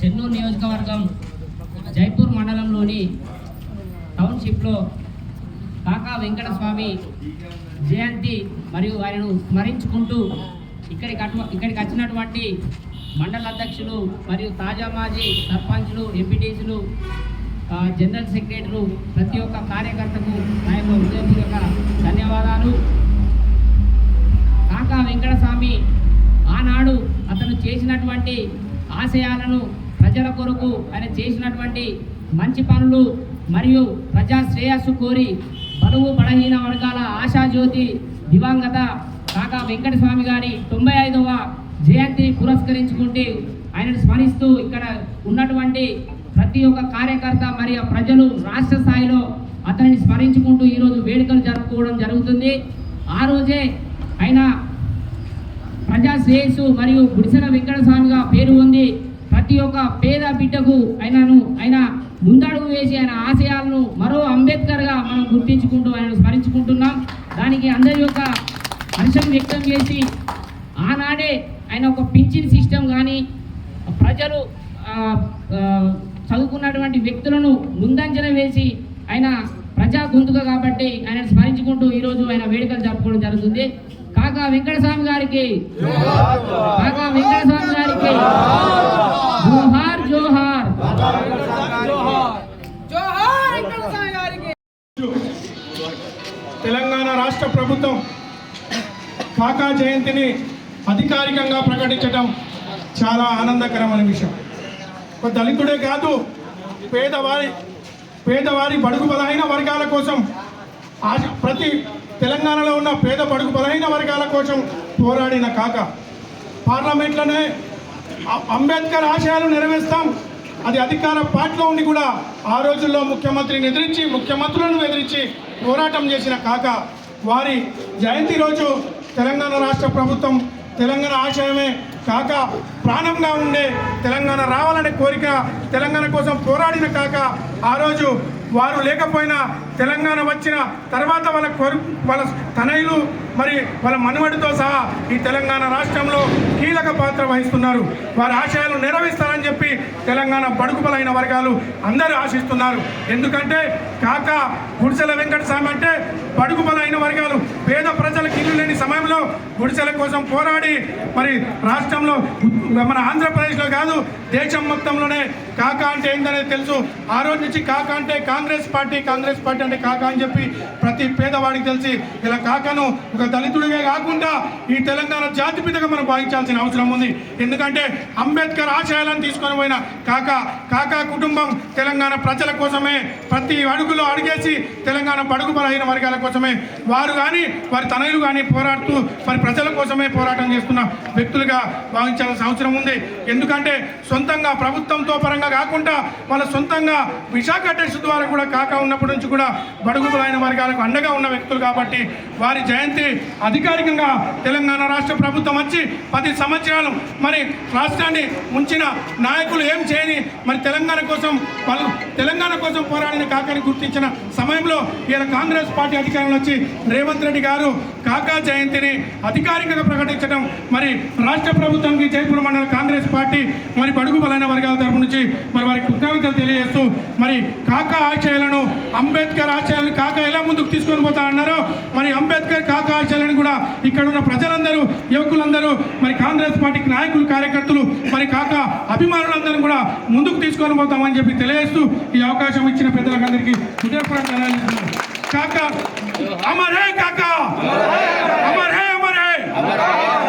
చెన్నూరు నియోజకవర్గం జైపూర్ మండలంలోని టౌన్షిప్లో కాకా వెంకట స్వామి జయంతి మరియు ఆయనను స్మరించుకుంటూ ఇక్కడికి అటు ఇక్కడికి వచ్చినటువంటి మండల అధ్యక్షులు మరియు తాజా మాజీ సర్పంచ్లు ఎంపీటీసీలు జనరల్ సెక్రటరీలు ప్రతి ఒక్క కార్యకర్తకు నా యొక్క హృదయపూర్వక ధన్యవాదాలు. కాకా వెంకటస్వామి ఆనాడు అతను చేసినటువంటి ఆశయాలను ప్రజల కొరకు ఆయన చేసినటువంటి మంచి పనులు మరియు ప్రజా శ్రేయస్సు కోరి బలుగు బలహీన వర్గాల ఆశాజ్యోతి దివంగత కాకా వెంకటస్వామి గారి తొంభై ఐదవ జయంతిని పురస్కరించుకుంటూ ఆయనను స్మరిస్తూ ఇక్కడ ఉన్నటువంటి ప్రతి ఒక్క కార్యకర్త మరియు ప్రజలు రాష్ట్ర స్థాయిలో అతనిని స్మరించుకుంటూ ఈరోజు వేడుకలు జరుపుకోవడం జరుగుతుంది. ఆ రోజే ఆయన ప్రజా శ్రేయస్సు మరియు గుడిసెల వెంకటస్వామిగా పేరు ఉంది ప్రతి ఒక్క పేద బిడ్డకు ఆయనను ఆయన ముందడుగు వేసి ఆయన ఆశయాలను మరో అంబేద్కర్గా మనం గుర్తించుకుంటూ ఆయనను స్మరించుకుంటున్నాం. దానికి అందరి యొక్క హర్షం వ్యక్తం చేసి ఆనాడే ఆయన ఒక పింఛన్ సిస్టమ్ కానీ ప్రజలు చదువుకున్నటువంటి వ్యక్తులను ముందంజన వేసి ఆయన ప్రజా గొంతుక కాబట్టి ఆయన స్మరించుకుంటూ ఈరోజు ఆయన వేడుకలు జరుపుకోవడం జరుగుతుంది. కాకా వెంకటస్వామి గారికి. కాకా వెంకటస్వామి గారికి. జోహార్ జోహార్. తెలంగాణ రాష్ట్ర ప్రభుత్వం కాకా జయంతిని అధికారికంగా ప్రకటించడం చాలా ఆనందకరమైన విషయం. ఒక దళితుడే కాదు పేదవారి పేదవారి బడుగు బలహీన వర్గాల కోసం ప్రతి తెలంగాణలో ఉన్న పేద పడుగు బలహీన వర్గాల కోసం పోరాడిన కాక పార్లమెంట్లోనే అంబేద్కర్ ఆశయాలు నెరవేర్స్తాం. అది అధికార పార్టీలో ఉండి కూడా ఆ రోజుల్లో ముఖ్యమంత్రిని ఎదిరించి ముఖ్యమంత్రులను ఎదిరించి పోరాటం చేసిన కాక వారి జయంతి రోజు తెలంగాణ రాష్ట్ర ప్రభుత్వం తెలంగాణ ఆశయమే కాక ప్రాణంగా ఉండే తెలంగాణ రావాలనే కోరిక తెలంగాణ కోసం పోరాడిన కాక ఆ రోజు వారు లేకపోయినా తెలంగాణ వచ్చిన తర్వాత వాళ్ళ కొరు వాళ్ళ తనయులు మరి వాళ్ళ మనుమడితో సహా ఈ తెలంగాణ రాష్ట్రంలో కీలక పాత్ర వహిస్తున్నారు. వారి ఆశయాలు నెరవేరుస్తారని చెప్పి తెలంగాణ బడుగు బలైన వర్గాలు అందరూ ఆశిస్తున్నారు. ఎందుకంటే కాక గుడిసెల వెంకటస్వామి అంటే బడుగు బలైన వర్గాలు పేద ప్రజలకు సమయంలో గుడిసెల కోసం పోరాడి మరి రాష్ట్రంలో మన ఆంధ్రప్రదేశ్లో కాదు దేశం మొత్తంలోనే కాక అంటే ఏందనేది తెలుసు. ఆ రోజు నుంచి కాక అంటే కాంగ్రెస్ పార్టీ కాంగ్రెస్ పార్టీ అంటే కాక అని చెప్పి ప్రతి పేదవాడికి తెలిసి ఇలా కాకను ఒక దళితుడిగా కాకుండా ఈ తెలంగాణ జాతిపితగా మనం భావించాల్సిన అవసరం ఉంది. ఎందుకంటే అంబేద్కర్ ఆశయాలను తీసుకొని పోయిన కాక కాక కుటుంబం తెలంగాణ ప్రజల కోసమే ప్రతి అడుగులో అడిగేసి తెలంగాణ బడుగు బలహీన వర్గాల కోసమే వారు కానీ వారి తనయులు కానీ పోరాడుతూ మరి ప్రజల కోసమే పోరాటం చేస్తున్న వ్యక్తులుగా భావించాల్సిన అవసరం ఉంది. ఎందుకంటే సొంతంగా ప్రభుత్వంతో పరంగా కాకుండా వాళ్ళ సొంతంగా విశాఖ టెస్ట్ ద్వారా కూడా కాక ఉన్నప్పటి నుంచి కూడా బడుగు బలైన వర్గాలకు అండగా ఉన్న వ్యక్తులు కాబట్టి వారి జయంతి అధికారికంగా తెలంగాణ రాష్ట్ర ప్రభుత్వం వచ్చి పది సంవత్సరాలు మరి రాష్ట్రాన్ని ముంచిన నాయకులు ఏం చేయని మరి తెలంగాణ కోసం వాళ్ళు తెలంగాణ కోసం పోరాడిన కాకని గుర్తించిన సమయంలో ఈయన కాంగ్రెస్ పార్టీ అధికారంలో వచ్చి రేవంత్ రెడ్డి గారు కాకా జయంతిని అధికారికంగా ప్రకటించడం మరి రాష్ట్ర ప్రభుత్వానికి జైపూర్ మండల కాంగ్రెస్ పార్టీ మరి బడుగు బలైన వర్గాల తరపు నుంచి మరి వారికి కృతజ్ఞతలు తెలియజేస్తూ మరి కాకా ఆశయాలను అంబేద్కర్ ఆశయాలను కాకా ఎలా ముందుకు తీసుకొని పోతా అన్నారో మరి అంబేద్కర్ కాకా ఆశయాలను కూడా ఇక్కడ ఉన్న ప్రజలందరూ యువకులందరూ మరి కాంగ్రెస్ పార్టీకి నాయకులు కార్యకర్తలు మరి కాకా అభిమానులందరూ కూడా ముందుకు తీసుకొని పోతామని చెప్పి తెలియజేస్తూ ఈ అవకాశం ఇచ్చిన పెద్దలందరికీ హృదయపూర్వక કાકા? અમર હે કાકા? અમર હે અમર હે.